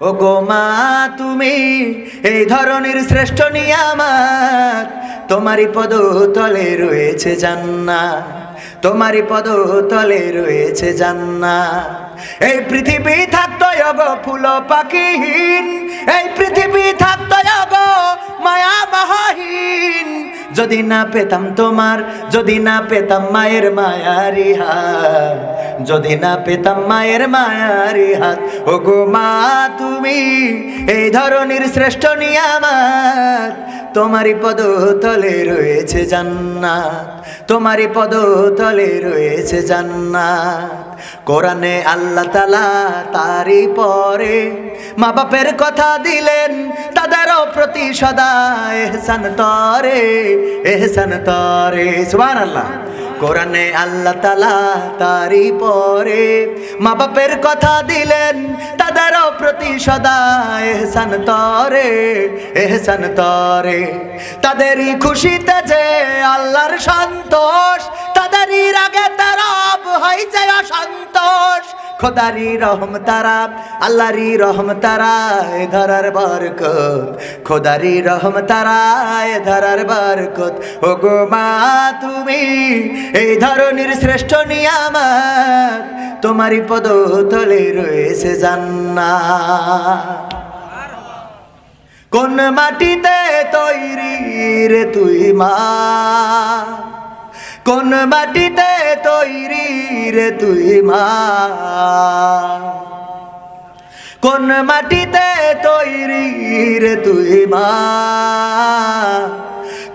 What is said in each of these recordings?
ও গো মা, তুমি এই ধরনের শ্রেষ্ঠ নিয়ামাত। তোমারই পদ তলে রয়েছে জান্না তোমারই পদ তলে রয়েছে জান্না এই পৃথিবী থাকতো গো ফুল পাখিহীন। এই পৃথিবী থাকতো গো মায়া মহাহীন। যদি না পেতাম তোমার, যদি না পেতাম মায়ের মায়ারি হাত যদি না পেতাম মায়ের মায়ারি হাত ও গো মা, তুমি এই ধরনের শ্রেষ্ঠ নিয়ামাত। তোমারই পদ তলে রয়েছে জান্নাত, তোমারই পদ তলে রয়েছে জান্নাত। কোরআনে আল্লাহ তালা তারই পরে মা বাপের কথা দিলেন, তাদেরও প্রতি সদা এহসান তরে এহসান তরে সুবান আল্লাহ কোরআনে আল্লাহ তালা তারই পরে মা বাপের কথা দিলেন, তাদেরও প্রতি সদা এহসান তরে এহসান তরে। তাদেরই খুশিতে যে আল্লাহর সন্তোষ, তাদেরই রাগে তারাব হয়েছে অসন্তোষ। খোদারি রহম তারা আল্লাহরি রহম তারা, এ ধরার বরকত। খোদারি রহম তারা, এ ধরার বরকত। ও গো মা, তুমি এই ধরনের শ্রেষ্ঠ নিয়ামত তোমারই পদ তলে রয়েছে জান্না কোন মাটিতে তৈরি রে তুই মা? কোন মাটিতে তৈরি রে তুই মা? কোন মাটিতে তৈরি রে তুই মা?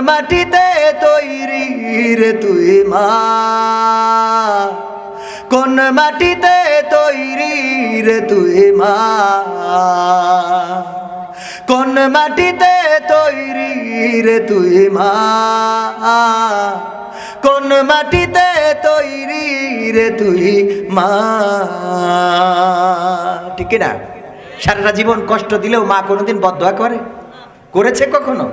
মাটিতে তৈরি রে তুই মা। কোন মাটিতে তৈরি রে তুই মা। কোন মাটিতে তৈরি রে তুই মা। কোন মাটিতে তৈরি রে তুই মা। ঠিক না? সারাটা জীবন কষ্ট দিলেও মা কোনোদিন বদয়া করে করেছে কখনো?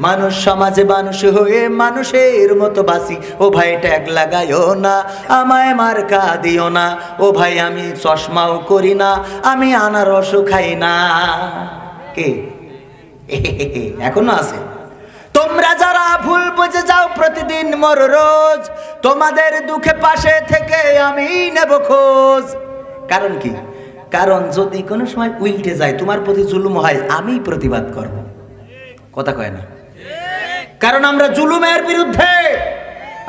মানুষ সমাজে মানুষ হয়ে মানুষের মতো বাসি ও ভাই ট্যাগ লাগাইও না, আমায় মার্কা দিও না। ও ভাই, আমি চশমাও করি না, আমি আনারসও খাই না। কে? এখনও আছে। তোমরা যারা ভুল বুঝে যাও প্রতিদিন মোর রোজ, তোমাদের দুঃখে পাশে থেকে আমি নেব খোঁজ। কারণ কি? কারণ যদি কোনো সময় উল্টে যায়, তোমার প্রতি জুলুম হয় আমি প্রতিবাদ করব। কথা কয় না। কারণ আমরা জুলুমের বিরুদ্ধে,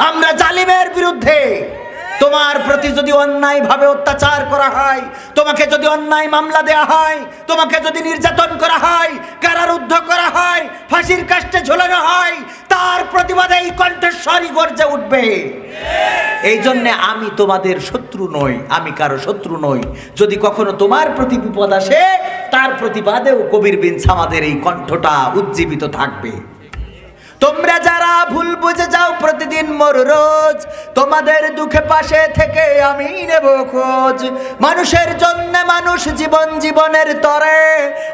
আমরা জালিমের বিরুদ্ধে। তোমার প্রতি যদি অন্যায় ভাবে অত্যাচার করা হয়, তোমাকে যদি অন্যায় মামলা দেয়া হয়, তোমাকে যদি নির্যাতন করা হয়, কারারুদ্ধ করা হয়, ফাঁসির কাষ্টে ঝোলানো হয়, তার প্রতিবাদে এই কণ্ঠস্বরই গর্জে উঠবে। এই জন্যে আমি তোমাদের শত্রু নই, আমি কারও শত্রু নই। যদি কখনো তোমার প্রতি বিপদ আসে, তার প্রতিবাদেও কবির বিনস আমাদের এই কণ্ঠটা উজ্জীবিত থাকবে। তোমরা যারা ভুল বুঝে যাও প্রতিদিন মোর রোজ, তোমাদের দুঃখে পাশে থেকে আমি নেব খোঁজ। মানুষের জন্য মানুষ জীবন জীবনের তরে,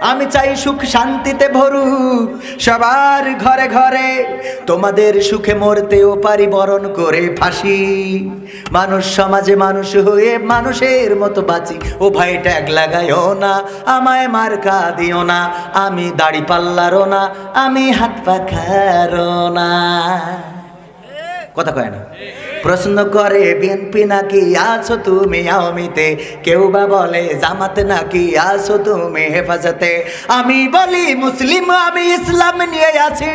আমি চাই সুখ শান্তিতে ভরু সবার ঘরে ঘরে তোমাদের সুখে মরতেও পারি বরণ করে ফাঁসি। মানুষ সমাজে মানুষ হয়ে মানুষের মতো বাঁচি। ও ভাই, ট্যাগ লাগাইও না, আমায় মার্কা দিও না, আমি দাড়ি পাল্লারও না, আমি হাত পাখারও না। কথা কয় না? প্রশ্ন করে বিএনপি নাকি আছো তুমি আওয়ামীতে? কেউ বা বলে, জামাতে নাকি আছো তুমি হেফাজতে? আমি বলি, মুসলিম, আমি ইসলাম নিয়ে আছি।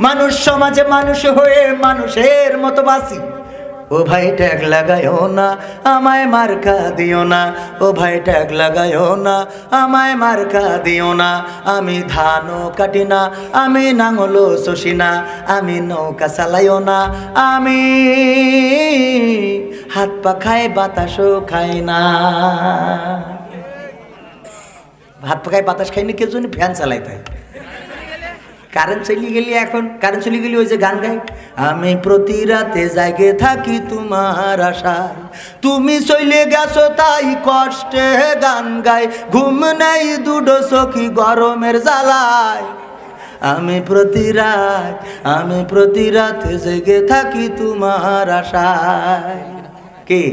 মানুষ সমাজে মানুষ হয়ে মানুষের মতো বাসি ও ভাই ট্যাগ লাগায়ও না, আমায় মার্কা দিও না। ও ভাই ট্যাগ লাগায়ও না, আমায় মার্কা দিও না। আমি ধানও কাটি না, আমি নাঙলও শশি না, আমি নৌকা চালাইও না। আমি হাত পা খাই, বাতাসও খাই না। হাত পা খাই, বাতাস খাই না কেউ ফ্যান চালাইতে হয় কারেন্ট চলে গেলি এখন? কারেন্ট চলে গেলি ওই যে গান গাই আমি প্রতি রাতে জাগে থাকি তোমার আশায়। তুমি চলে গেছো তাই কষ্টে গান গাই ঘুম নেই দুটো সখী গরমের জ্বালায়। আমি প্রতি রাত, আমি প্রতি রাতে জেগে থাকি তোমার আশায়। কি?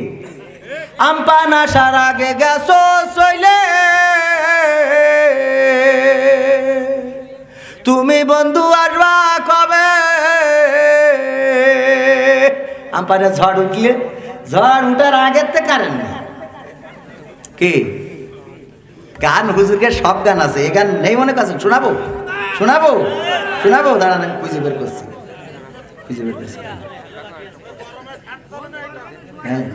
আমপান আসার আগে গেছো চলে তুমি বন্ধু আসবা কবে? আমপানে ঝড় উঠলে, ঝড় উঠার আগের থেকে কারেন কি? গান, হুজুরকে সব গান আছে এই গান নেই মনে করছেন? শোনাবো? শোনাবো? শোনাবো? দাঁড়ান, আমি খুঁজে বের করছি। খুঁজে বের করছি। হ্যাঁ।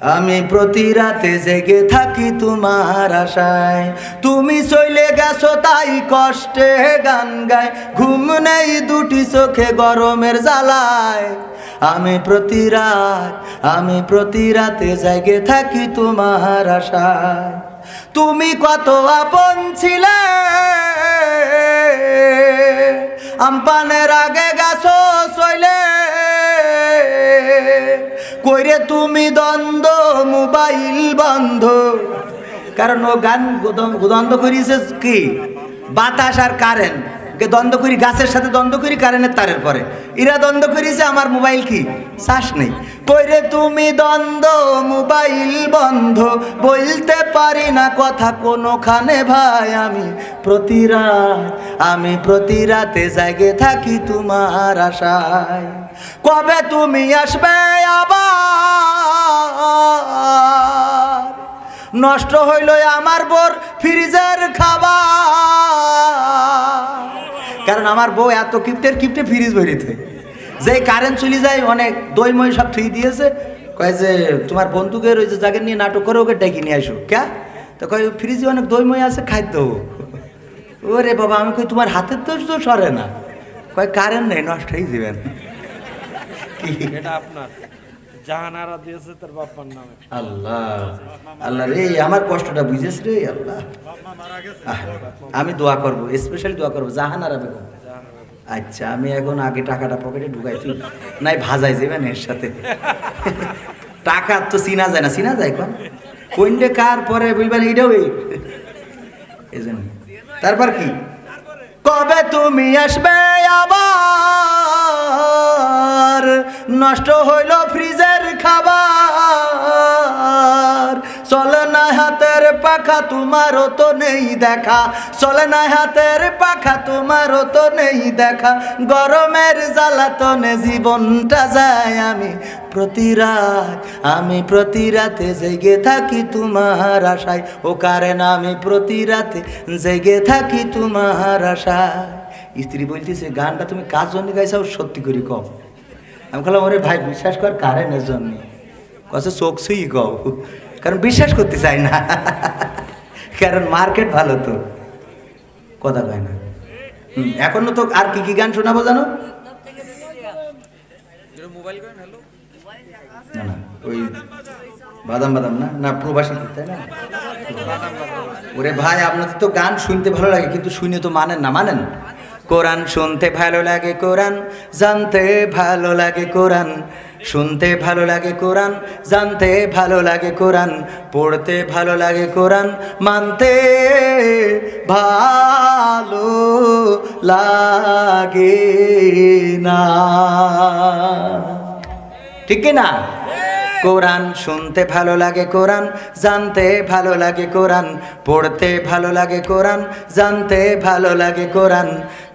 আমি প্রতি রাতে জেগে থাকি তোমার আশায়। তুমি চলে গেছো তাই কষ্টে গান গায়। ঘুম নেই দুটি চোখে গরমের জ্বালায়। আমি প্রতি রাত, আমি প্রতি রাতে জেগে থাকি তোমার আশায়। তুমি কত আপন ছিলে আমপানের আগে গেছো কইরে তুমি দ্বন্দ্ব, মোবাইল বন্ধ। কারণ ও গান দ্বন্দ্ব- করিছে কি? বাতাস আর কারেন্ট। দ্বন্দ্ব করি, গাছের সাথে দ্বন্দ্ব করি, কারেন্টের তারের পরে। ইরা দ্বন্দ্ব করিছে, আমার মোবাইল কি? শ্বাস নেই। কইরে তুমি দ্বন্দ্ব, মোবাইল বন্ধ। বলতে পারি না কথা কোনোখানে ভাই আমি। প্রতি রাত, আমি প্রতি রাতে জাগে থাকি তোমার আশায়। কবে তুমি আসবে আবার? নষ্ট হইল আমার বোর ফ্রিজের খাবার। কারণ আমার বউ এত কিপ্টের কিপ্টে ফ্রিজ ভরিতে যে কারেন্ট চলে যায়, অনেক দই মই সব থুই দিয়েছে। কয় যে, তোমার বন্ধুকে ওই যে জায়গা নিয়ে নাটক করে, ওকে ডেকে নিয়ে আসো। ক্যা? তো কয়, ফ্রিজে অনেক দই মই আছে খাদ্য ওরে বাবা, আমি কই, তোমার হাতের তো সরে না। কয় কারেন্ট নেই, নষ্ট হয়ে যাবেন এটা আপনার। জাহানারা দিয়েছে তার বাপ্পার নামে। আল্লাহ আল্লাহ রে আমার কষ্টটা বুঝেছ রে আল্লাহ। আমি দোয়া করব স্পেশালি দোয়া করব জাহানারা বেগম। আচ্ছা আমি এখন আগে টাকাটা পকেটে ঢুকাইছি নাই ভাজাই যাবেন এর সাথে। টাকা তো চিনা যায় না চিনা যায় কোন? কোনটা কার পরে বলবেন এইটাও এই। এই জন্য। তারপর কি? কবে তুমি আসবে আবার? নষ্ট হইল ফ্রিজের খাবার। চলে না হাতের পাখা, তোমারও তো নেই দেখা। চলে না হাতের পাখা, তোমারও তো নেই দেখা। গরমের জ্বালাতনে জীবনটা যায় আমি প্রতি রাত। আমি প্রতি রাতে জেগে থাকি তোমার আশায়। ও কারণ আমি প্রতি রাতে জেগে থাকি তোমার আশায়। স্ত্রী বলতেছে, গানটা তুমি কার জন্য গাইছাও সত্যি করি কম আমি বললাম ওরে ভাই, বিশ্বাস কর কারেন্টের জন্য। কছে চোখ কও কারণ বিশ্বাস করতে চাই না। কারণ মার্কেট ভালো তো। কথা কয় না। এখনও তো আর কি কি গান শোনাবো জানো? না না, ওই বাদাম বাদাম না? না, প্রবাসী তাই না? ওরে ভাই, আপনাদের তো গান শুনতে ভালো লাগে, কিন্তু শুনে তো মানেন না। মানেন? কোরআন শুনতে ভালো লাগে কোরআন জানতে ভালো লাগে কোরআন শুনতে ভালো লাগে কোরআন জানতে ভালো লাগে কোরআন পড়তে ভালো লাগে কোরআন মানতে ভালো লাগে না ঠিক না কোরআন শুনতে ভালো লাগে কোরআন জানতে ভালো লাগে কোরআন পড়তে ভালো লাগে কোরআন জানতে ভালো লাগে কোরআন